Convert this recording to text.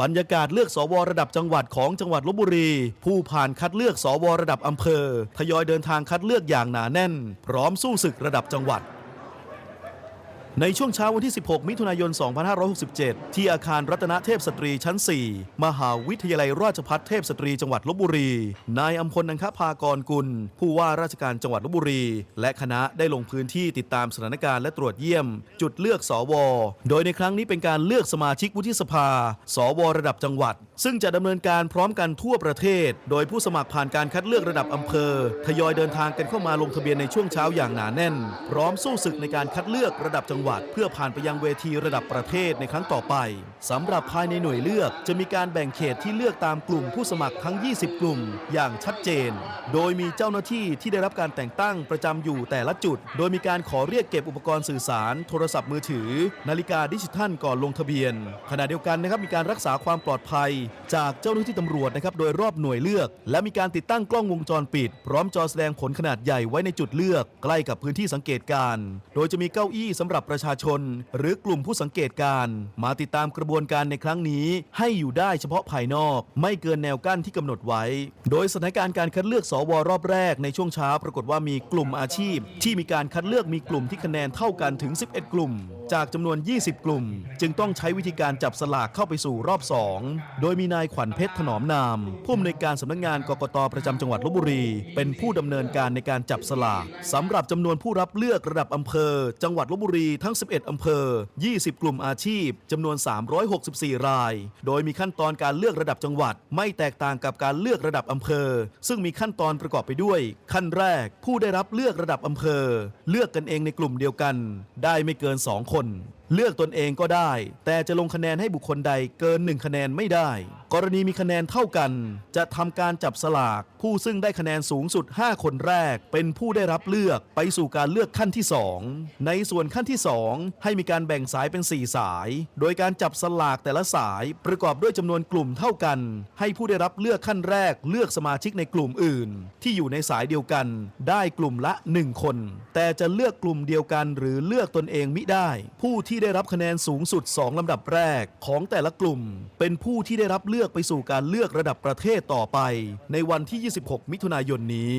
บรรยากาศเลือกสวระดับจังหวัดของจังหวัดลบบุรี ผู้ผ่านคัดเลือกสวระดับอำเภอ ทยอยเดินทางคัดเลือกอย่างหนาแน่น พร้อมสู้ศึกระดับจังหวัด ในช่วงเช้าวันที่ 16 มิถุนายน 2567 ที่อาคารรัตนเทพสตรีชั้น 4 มหาวิทยาลัยราชภัฏเทพสตรีจังหวัดลบบุรี นายอัมพลนังคภากรกุล ผู้ว่าราชการจังหวัดลบบุรี และคณะได้ลงพื้นที่ติดตามสถานการณ์และตรวจเยี่ยม จุดเลือกสวโดยในครั้งนี้เป็นการเลือกสมาชิกวุฒิสภา สวระดับจังหวัด ซึ่งจะดำเนินการพร้อมกันทั่วประเทศ โดยผู้สมัครผ่านการคัดเลือกระดับอำเภอ ทยอยเดินทางกันเข้ามาลงทะเบียนในช่วงเช้าอย่างหนาแน่น พร้อมสู้ศึกในการคัดเลือกระดับจังหวัด เพื่อผ่านไปยังเวทีระดับประเทศในครั้งต่อไปสำหรับภายในหน่วยเลือกจะมีการแบ่งเขตที่เลือกตามกลุ่มผู้สมัครทั้ง 20 กลุ่ม อย่างชัดเจน โดยมีเจ้าหน้าที่ที่ได้รับการแต่งตั้งประจำอยู่แต่ละจุด โดยมีการขอเรียกเก็บอุปกรณ์สื่อสาร โทรศัพท์มือถือ นาฬิกาดิจิทัลก่อนลงทะเบียน ขณะเดียวกันนะครับมีการรักษาความปลอดภัย จากเจ้าหน้าที่ตำรวจนะครับโดยรอบหน่วยเลือก และมีการติดตั้งกล้องวงจรปิด พร้อมจอแสดงผลขนาดใหญ่ไว้ในจุดเลือก ใกล้กับพื้นที่สังเกตการณ์โดยจะมีเก้าอี้สำหรับประชาชน หรือกลุ่มผู้สังเกตการมาติดตามกระบวนการในครั้งนี้ ให้อยู่ได้เฉพาะภายนอก ไม่เกินแนวกั้นที่กำหนดไว้ โดยสถานการณ์การคัดเลือกสวรอบแรกในช่วงเช้าปรากฏว่ามีกลุ่มอาชีพ ที่มีการคัดเลือกมีกลุ่มที่คะแนนเท่ากันถึง 11 กลุ่มจากจำนวน 20 กลุ่ม จึงต้องใช้วิธีการจับสลากเข้าไปสู่รอบ 2 โดยมีนายขวัญเพชรถนอมนาม ผู้อำนวยการสำนักงานกกตประจำจังหวัดลบบุรี เป็นผู้ดำเนินการในการจับสลากสำหรับจำนวนผู้รับเลือกระดับอำเภอ จังหวัดลบบุรีทั้ง 11อำเภอ 20 กลุ่มอาชีพจำนวน 364 ราย โดยมีขั้นตอนการเลือกระดับจังหวัด ไม่แตกต่างกับการเลือกระดับอำเภอ ซึ่งมีขั้นตอนประกอบไปด้วย ขั้นแรก ผู้ได้รับเลือกระดับอำเภอ เลือกกันเองในกลุ่มเดียวกัน ได้ไม่เกิน 2คนเลือกตนเองก็ได้ แต่จะลงคะแนนให้บุคคลใดเกิน 1 คะแนนไม่ได้ กรณีมีคะแนนเท่ากัน จะทำการจับสลาก ผู้ซึ่งได้คะแนนสูงสุด 5 คนแรก เป็นผู้ได้รับเลือกไปสู่การเลือกขั้นที่ 2 ในส่วนขั้นที่ 2 ให้มีการแบ่งสายเป็น 4 สาย โดยการจับสลากแต่ละสายประกอบด้วยจำนวนกลุ่มเท่ากัน ให้ผู้ได้รับเลือกขั้นแรก เลือกสมาชิกในกลุ่มอื่น ที่อยู่ในสายเดียวกัน ได้กลุ่มละ 1 คน แต่จะเลือกกลุ่มเดียวกันหรือเลือกตนเองมิได้ ผู้ที่ที่ได้รับคะแนนสูงสุด 2 ลำดับแรกของแต่ละกลุ่ม เป็นผู้ที่ได้รับเลือกไปสู่การเลือกระดับประเทศต่อไป ในวันที่ 26 มิถุนายนนี้